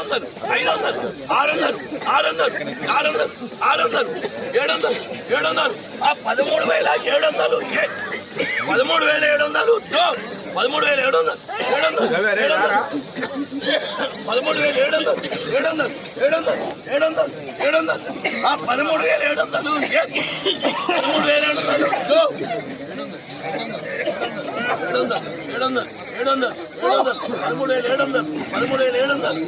వందలు ఐదు వందలు ఆరు వందలు ఆరు వందలు ఆరు వందలు ఆరు వందలు ఏడు వందలు ఏడు వందలు ఆ పదమూడు వేల ఏడు వందలు పదమూడు వేల ఏడు వందలు పదమూడు వేల ఏడు వందలు ఏడు వందలు ఏడు వందలు పదమూడు వేల ఏడు వందలు ఏడు వందలు ఏడు వందలు ఏడు వందలు ఏడు వందలు ఆ పదమూడు వేల ఏడు వందలు పదమూడు వేల ఏడు వందలు ఏడు వందలు ఏడు వందలు ఏడు వందలు ఏడు వందలు పదమూడు వేల ఏడు వందలు పదమూడు వేల ఏడు వందలు.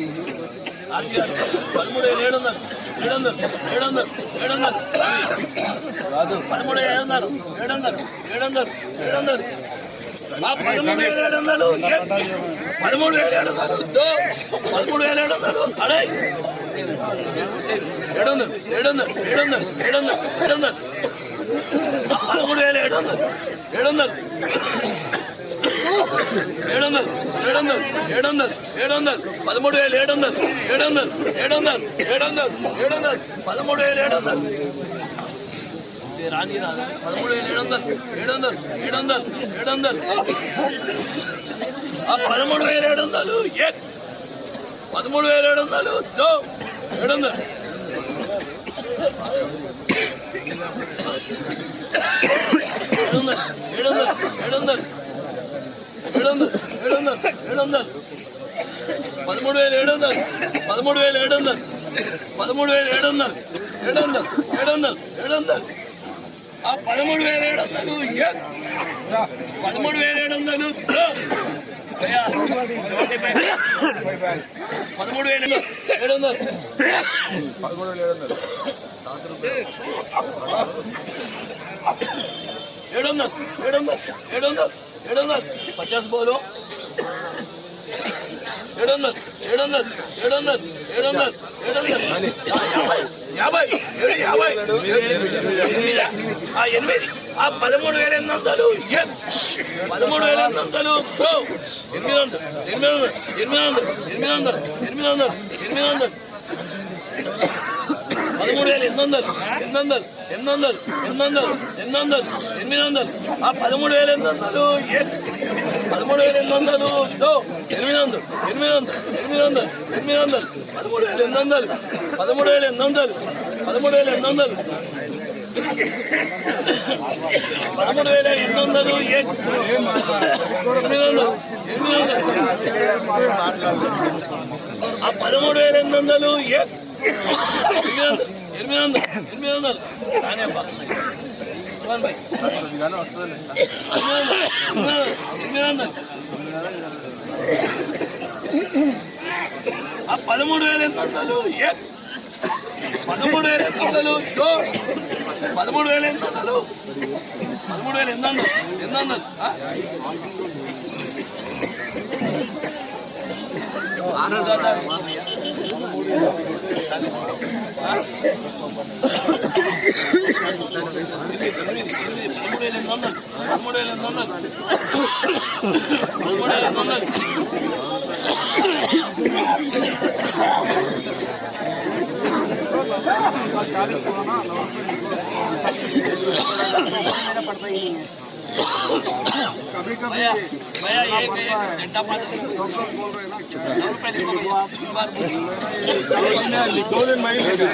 పదమూడు వేల ఏడు వందలు ఏడు వందలు ఏడు వందలు ఏడు వందలు కాదు పదమూడు ఏడు వందలు ఏడు వందలు ఏడు వందలు ఏడు వందలు పదమూడు వేల ఏడు వందలు పదమూడు వేల ఏడు వందలు పదమూడు వేల ఏడు వందలు అడే ఏడు వందలు ఏడు వందలు ఏడు వందలు ఏడు వందలు ఏడు వందలు పదమూడు వేల ఏడు వందలు ఏడు వందలు ఏడు వందలు ఏడు వందలు ఏడు వందలు ఏడు వందలు పదమూడు వేలు ఏడు వందలు ఏడు వందలు ఏడు వందలు ఏడు వందలు ఏడు వందలు పదమూడు వేలు ఏడు వందలు రాజీ రాదు పదమూడు వేల ఏడు వందలు ఏడు వందలు ఏడు వందలు ఏడు వందలు ఆ పదమూడు వేల ఏడు వందలు ఏ. పదమూడు వేల ఏడు వందలు ఏడు వందలు ఏడు వందలు ఏడు వందలు ఏడు వందలు ఏడు వందలు ఏడు వందలు ఏడు వందలు పదమూడు వేల ఏడు వందలు పదమూడు వేల ఏడు వందలు పదమూడు వేల ఏడు వందలు ఏడు వందలు ఏడు వందలు ఏడు వందలు ఆ పదమూడు వేల ఏడు వందలు పదమూడు వేల ఏడు వందలు పదమూడు వేల ఏడు వందలు ఏడు వందలు ఏడు వందలు ఏడు వందలు ఏడు వందలు ఏడు వందలు ఏడు వందలు ఏడు వందలు ఏడు వందలు ఏడు వందలు ఆ, యాభై యాభై ఏడు యాభై ఎనిమిదా? ఆ ఎనిమిది ఆ పదమూడు వేల ఎనిమిది వందలు ఏ? పదమూడు వేల ఎనిమిది వందలు ఓ! ఎనిమిది వందలు ఎనిమిది వందలు ఎనిమిది వందలు ఎనిమిది వందలు ఎనిమిది వందలు ఎనిమిది వందలు పదమూడు వేల ఎనిమిది వందలు ఎనిమిది వందలు ఎనిమిది వందలు ఎనిమిది వందలు ఎనిమిది వందలు ఎనిమిది వందలు. ఆ పదమూడు వేల ఎనిమిది వందలు ఏ? పదమూడు వేల ఎనిమిది వందలు దో ఎనిమిది వందలు ఎనిమిది వందలు ఎనిమిది వందలు ఎనిమిది వందలు. పదమూడు వేల ఎనిమిది వందలు పదమూడు వేల ఎనిమిది వందలు పదమూడు వేల ఎనిమిది వందలు పదమూడు వేల ఎనిమిది వందలు ఏ? ఎనిమిది వందలు ఎనిమిది వందలు. ఆ పదమూడు వేల ఎనిమిది వందలు ఎనిమిది వందలు ఎనిమిది వందలు. ఎనిమిది వందలు పదమూడు వేల ఎనిమిది వందలు పదమూడు వేల ఎనిమిది వందలు పదమూడు వేల ఎనిమిది వందలు పదమూడు వేల ఎనిమిది వందలు ఎనిమిది వందలు ఆరు पड़ता ही कभी कभी भैया घंटा बोल रहे ना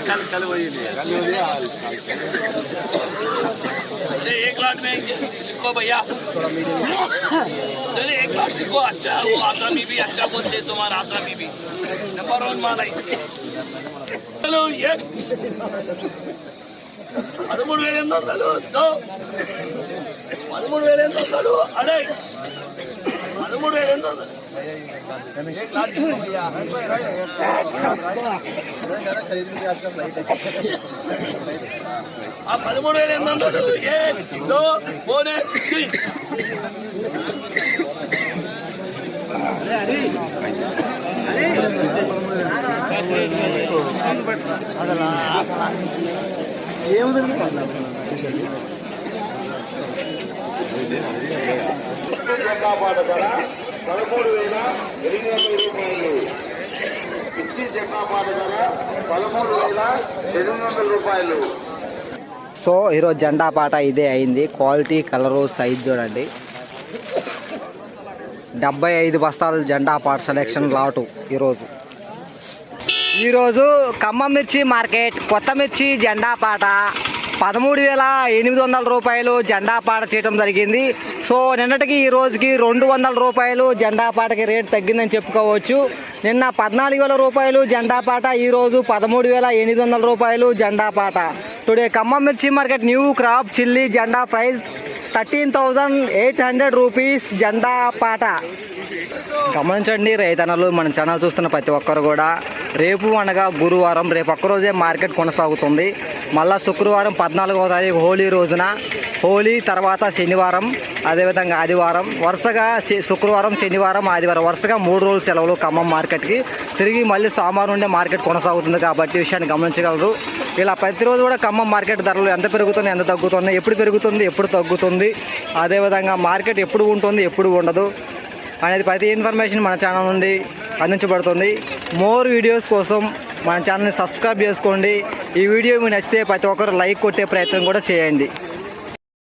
कल कल वही लिया कल मिनट में लिखो भैया चले एक बार लिखो अच्छा वो आता बीबी अच्छा बोलते तुम्हारा आता बीबी नंबर वन मालाई चलो ये பதிமூணு வேலை இருந்தால் தரும் பதிமூணு வேலை இருந்தால் தரும் அடை பதிமூணு வேலை இருந்தால் ఆ పదమూడు వేల ఎనిమిది వందలు ఏ దో పోనే త్రీ. జెండాపాట పదమూడు వేల ఎనిమిది వందల రూపాయలు పిచ్చి జెండాపాట ధర పదమూడు వేల ఎనిమిది వందల రూపాయలు. సో ఈరోజు జెండా పాట ఇదే అయింది. క్వాలిటీ కలరు సైజ్ చూడండి. డెబ్బై ఐదు బస్తాలు జెండా పాట సెలెక్షన్ లాటు ఈరోజు. ఈరోజు ఖమ్మం మిర్చి మార్కెట్ కొత్త మిర్చి జెండా పాట పదమూడు వేల ఎనిమిది వందల రూపాయలు జెండా పాట చేయడం జరిగింది. సో నిన్నటికి ఈ రోజుకి రెండు వందల రూపాయలు జెండా పాటకి రేట్ తగ్గిందని చెప్పుకోవచ్చు. నిన్న పద్నాలుగు వేల రూపాయలు జెండా పాట ఈరోజు పదమూడు వేల ఎనిమిది వందల రూపాయలు జెండా పాట. Today Khammam mirchi market new crop chilli jenda price thirteen thousand eight hundred rupees జెండా పాట. గమనించండి రైతన్నలు మన ఛానల్ చూస్తున్న ప్రతి ఒక్కరు కూడా రేపు అనగా గురువారం రేపు ఒక్కరోజే మార్కెట్ కొనసాగుతుంది. మళ్ళా శుక్రవారం పద్నాలుగవ తారీఖు హోలీ రోజున. హోలీ తర్వాత శనివారం అదేవిధంగా ఆదివారం. వరుసగా శుక్రవారం శనివారం ఆదివారం. వరుసగా మూడు రోజులు సెలవులు ఖమ్మం మార్కెట్కి. తిరిగి మళ్ళీ సోమవారం నుండే మార్కెట్ కొనసాగుతుంది కాబట్టి విషయాన్ని గమనించగలరు. ఇలా ప్రతిరోజు కూడా ఖమ్మం మార్కెట్ ధరలు ఎంత పెరుగుతున్నాయి ఎంత తగ్గుతున్నాయి ఎప్పుడు పెరుగుతుంది ఎప్పుడు తగ్గుతుంది. అదేవిధంగా మార్కెట్ ఎప్పుడు ఉంటుంది ఎప్పుడు ఉండదు. అనేది ప్రతి ఇన్ఫర్మేషన్ మన ఛానల్ నుండి అందించబడుతుంది. మోర్ వీడియోస్ కోసం మన ఛానల్ని సబ్స్క్రైబ్ చేసుకోండి. ఈ వీడియో మీకు నచ్చితే ప్రతి ఒక్కరు లైక్ కొట్టే ప్రయత్నం కూడా చేయండి.